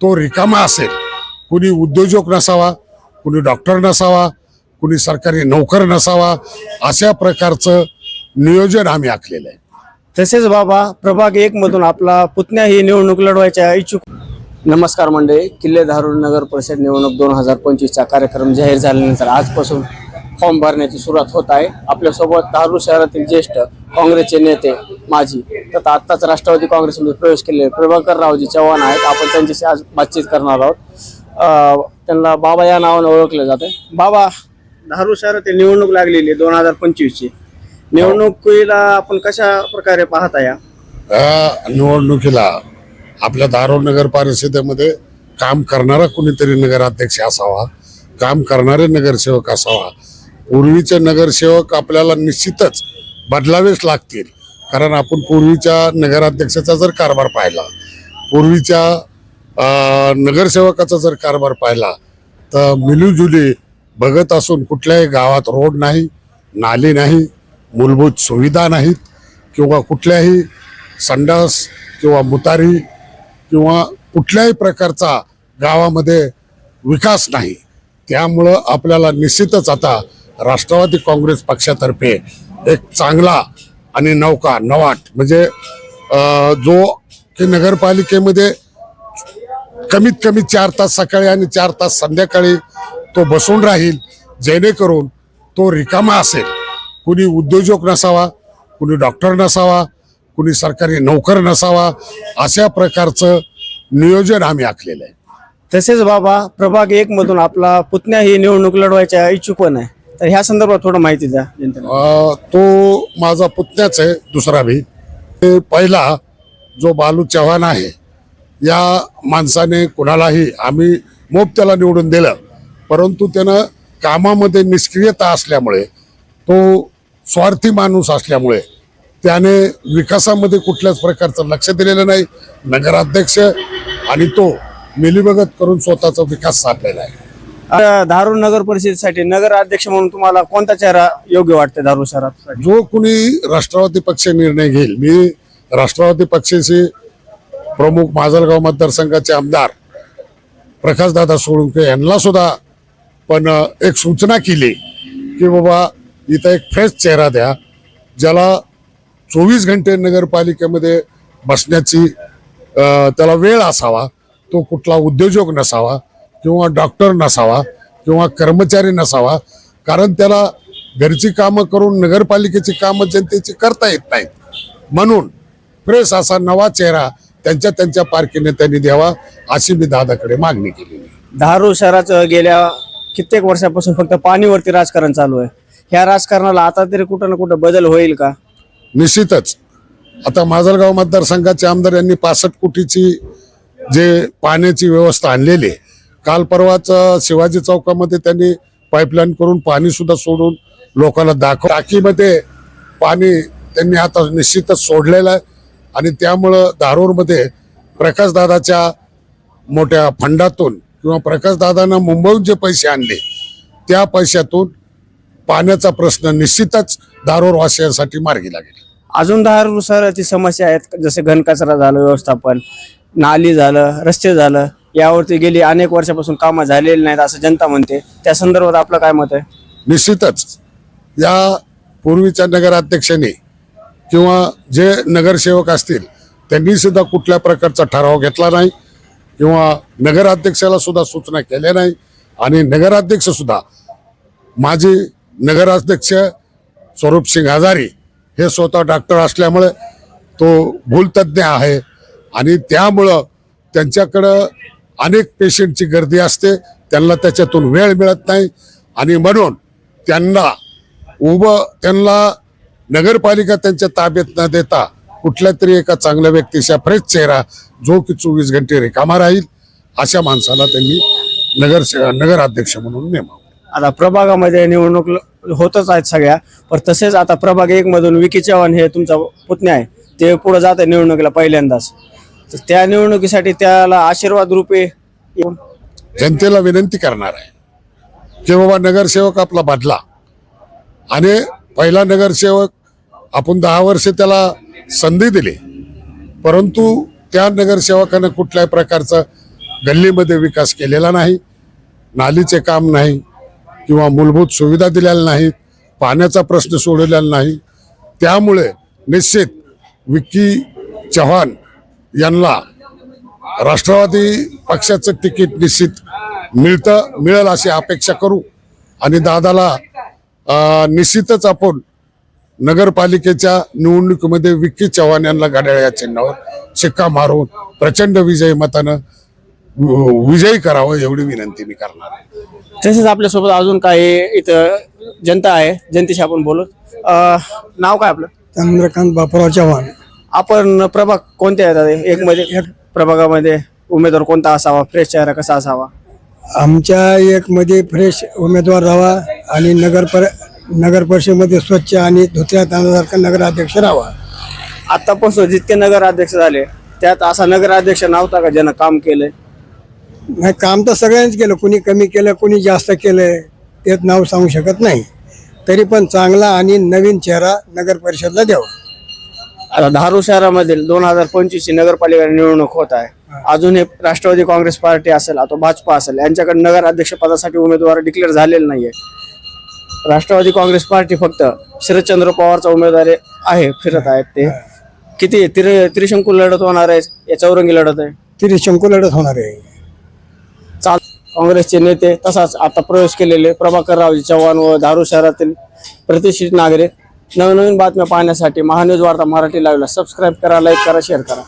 तो रिकामा असेल. कुणी उद्योजक नसावा कुणी डॉक्टर नसावा कुणी सरकारी नोकर नसावा अशा प्रकारचं नियोजन आम्ही आखलेलं आहे. तसेच बाबा प्रभाग एक मधून आपला पुतण्या ही निवडणूक लढवायच्या इच्छुक नमस्कार मंडळी किल्ले धारूर नगर परिषद निवडणूक दोन हजार पंचवीसचा कार्यक्रम जाहीर झाल्यानंतर आजपासून फॉर्म भरण्याची सुरुवात होत आहे. आपल्यासोबत धारूर शहरातील ज्येष्ठ काँग्रेसचे नेते माजी तथा आत्ताच राष्ट्रवादी काँग्रेसमध्ये प्रवेश केलेले प्रभाकर रावजी चव्हाण आहेत. आपण त्यांच्याशी आज बातचीत करणार आहोत. त्यांना बाबा या नावाने ओळखलं जाते बाबा धारूर शहरातील निवडणूक लागलेली आहे दोन हजार पंचवीसची. निवडणुकीला आपण कशा प्रकारे पाहता या? निवडणुकीला आपल्या धारोड नगर परिषदेमध्ये काम करणारा कुणीतरी नगराध्यक्ष असावा काम करणारे नगरसेवक असावा पूर्वीचे नगरसेवक आपल्याला निश्चितच बदलावेच लागतील. कारण आपण पूर्वीच्या नगराध्यक्षाचा जर कारभार पाहिला पूर्वीच्या नगरसेवकाचा जर कारभार पाहिला तर मिलीजुली बघत असून कुठल्याही गावात रोड नाही नाली नाही मूलभूत सुविधा नाहीत किंवा कुठल्याही संडास किंवा मुतारी किंवा कुठल्याही प्रकारचा गावामध्ये विकास नाही. त्यामुळं आपल्याला निश्चितच आता राष्ट्रवादी काँग्रेस पक्षातर्फे एक चांगला आणि नौका नवाट म्हणजे जो की नगरपालिकेमध्ये कमीत कमी चार तास सकाळी आणि चार तास संध्याकाळी तो बसून राहील जेणेकरून तो रिकामा असेल. कुणी उद्योजक नसावा कुणी डॉक्टर नसावा कुणी सरकारी नोकर नसावा अशा प्रकारचं नियोजन आम्ही आखलेलं आहे. तसेच बाबा प्रभाग एक मधून आपला पुतण्या ही निवडणूक लढवायच्या इच्छुक पण आहे. तर ह्या संदर्भात थोडं माहिती द्या जनतेला. तो माझा पुतण्याच आहे दुसरा भी ते पहिला जो बालू चव्हाण आहे या माणसाने कुणालाही आम्ही मोप त्याला निवडून दिलं. परंतु त्यानं कामामध्ये निष्क्रियता असल्यामुळे तो स्वार्थी माणूस असल्यामुळे त्याने विकासामध्ये कुठल्याच प्रकारचं लक्ष दिलेलं नाही. नगराध्यक्ष आणि तो मिलीभगत करून स्वतःचा विकास साधलेला आहे. धारूर नगर परिषदेसाठी नगर अध्यक्ष म्हणून तुम्हाला कोणता चेहरा योग्य वाटते धारूर शहरात? जो कुणी राष्ट्रवादी पक्ष निर्णय घेईल मी राष्ट्रवादी पक्षाचे प्रमुख माजलगाव मतदारसंघाचे आमदार प्रकाशदादा सोळुंके यांना सुद्धा पण एक सूचना केली की बाबा इथं एक फ्रेश चेहरा द्या ज्याला चोवीस घंटे नगरपालिकेमध्ये बसण्याची त्याला वेळ असावा तो कुठला उद्योजक नसावा किंवा डॉक्टर नसावा किंवा कर्मचारी नसावा कारण त्याला घरची कामं करून नगरपालिकेची कामं जनतेची करता येत नाहीत. म्हणून फ्रेश असा नवा चेहरा त्यांच्या त्यांच्या पारखीने त्यांनी द्यावा अशी मी दादाकडे मागणी केलेली आहे. धारूर शहराचं गेल्या कित्येक वर्षापासून फक्त पाणीवरती राजकारण चालू आहे. ह्या राजकारणाला आता तरी कुठं ना कुठं बदल होईल का? निश्चितच. आता माजलगाव मतदारसंघाचे आमदार यांनी पासष्ट कोटीची जे पाण्याची व्यवस्था आणलेली आहे काल परवाच शिवाजी चौकामध्ये त्यांनी पाईपलाईन करून पाणी सुद्धा सोडून लोकांना दाखव टाकीमध्ये पाणी त्यांनी आता निश्चितच सोडलेलं आहे. आणि त्यामुळं धारूरमध्ये प्रकाशदादाच्या मोठ्या फंडातून किंवा प्रकाशदादांना मुंबईहून जे पैसे आणले त्या पैशातून पाण्याचा प्रश्न निश्चितच धारूर वासियांसाठी मार्गी लागेल. अजून धारूर समस्या आहेत. जसे घनकचरा झालं व्यवस्थापन नाली झालं रस्ते झालं. यावरती गेली अनेक वर्षापासून कामं झालेली नाहीत असं जनता म्हणते. त्या संदर्भात आपलं काय मत आहे? निश्चितच. या पूर्वीच्या नगराध्यक्षांनी किंवा जे नगरसेवक असतील त्यांनी सुद्धा कुठल्या प्रकारचा ठराव घेतला नाही किंवा नगराध्यक्षाला सुद्धा सूचना केल्या नाही. आणि नगराध्यक्ष सुद्धा माजी नगराध्यक्ष स्वरूप सिंग हजारी हे स्वतः डॉक्टर असल्यामुळे तो भूलतज्ञ आहे. आणि त्यामुळं त्यांच्याकडं अनेक पेशंटची गर्दी असते त्यांना त्याच्यातून वेळ मिळत नाही. आणि म्हणून त्यांना उभं त्यांना नगरपालिका त्यांच्या ताब्यात न देता कुठल्या तरी एका चांगल्या व्यक्तीचा फ्रेश चेहरा जो की चोवीस घंटे रिकामा राहील अशा माणसाला त्यांनी नगर नगराध्यक्ष म्हणून नेमा आता प्रभागामध्ये निवडणूक होतच आहेत सगळ्या पण तसेच आता प्रभाग एक मधून विकी चव्हाण हे तुमचा पुतण्या आहे ते पुढे जात आहे निवडणुकीला पहिल्यांदाच. तर त्या निवडणुकीसाठी त्याला आशीर्वाद रूपे येऊन जनतेला विनंती करणार आहे की बाबा नगरसेवक आपला बदला. आणि पहिला नगरसेवक आपण दहा वर्ष त्याला संधी दिली. परंतु त्या नगरसेवकानं कुठल्याही प्रकारचं गल्लीमध्ये विकास केलेला नाही नालीचे काम नाही किंवा मूलभूत सुविधा दिलेल्या नाहीत पाण्याचा प्रश्न सोडवलेला नाही. त्यामुळे निश्चित विक्की चव्हाण यांना राष्ट्रवादी पक्षाचं तिकीट निश्चित मिळतं मिळेल अशी अपेक्षा करू. आणि दादाला निश्चितच आपण नगरपालिकेच्या निवडणुकीमध्ये विक्की चव्हाण यांना घड्याळ या चिन्हावर शिक्का मारून प्रचंड विजयी मतानं विजयी करावं एवढी विनंती मी करणार आहे. तसेच आपल्यासोबत अजून काही इथं जनता आहे जनतेशी आपण बोलू. अं, नाव काय आपलं? चंद्रकांत बापूराव चव्हाण. आपण प्रभाग कोणते आहेत? एक मध्ये प्रभागामध्ये उमेदवार कोणता असावा? फ्रेश चेहरा कसा असावा? आमच्या एक मध्ये फ्रेश उमेदवार राहावा आणि नगर पर नगर परिषदेमध्ये स्वच्छ आणि धुतल्या तांदळासारखा नगराध्यक्ष राहावा आतापासून जितके नगराध्यक्ष झाले त्यात असा नगराध्यक्ष नव्हता का ज्यानं काम केलंय? नाही काम तर सगळ्यांनीच केलं. कुणी कमी केलं कुणी जास्त केलं तेच नाव सांगू शकत नाही. तरी पण चांगला आणि नवीन चेहरा नगर परिषदला द्यावा. धारूर शहरामधील दोन हजार पंचवीस ची नगरपालिका निवडणूक होत आहे. अजून हे राष्ट्रवादी काँग्रेस पार्टी असेल आता भाजपा असेल यांच्याकडे नगराध्यक्ष पदासाठी उमेदवार डिक्लेअर झालेले नाहीये. राष्ट्रवादी काँग्रेस पार्टी फक्त शरदचंद्र पवारचा उमेदवार आहे फिरत आहेत ते. किती? तिर त्रिशंकू लढत होणार आहे या चौरंगी लढत आहे. तरी शंकू लढत होणार आहे. चाल काँग्रेसचे नेते तसाच आता प्रवेश केलेले प्रभाकर रावजी चव्हाण व धारूर शहरातील प्रतिष्ठित नागरिक नवनवीन बातम्या पाहण्यासाठी महान्यूज वार्ता मराठी लाईव्हला सबस्क्राईब करा लाईक करा शेअर करा.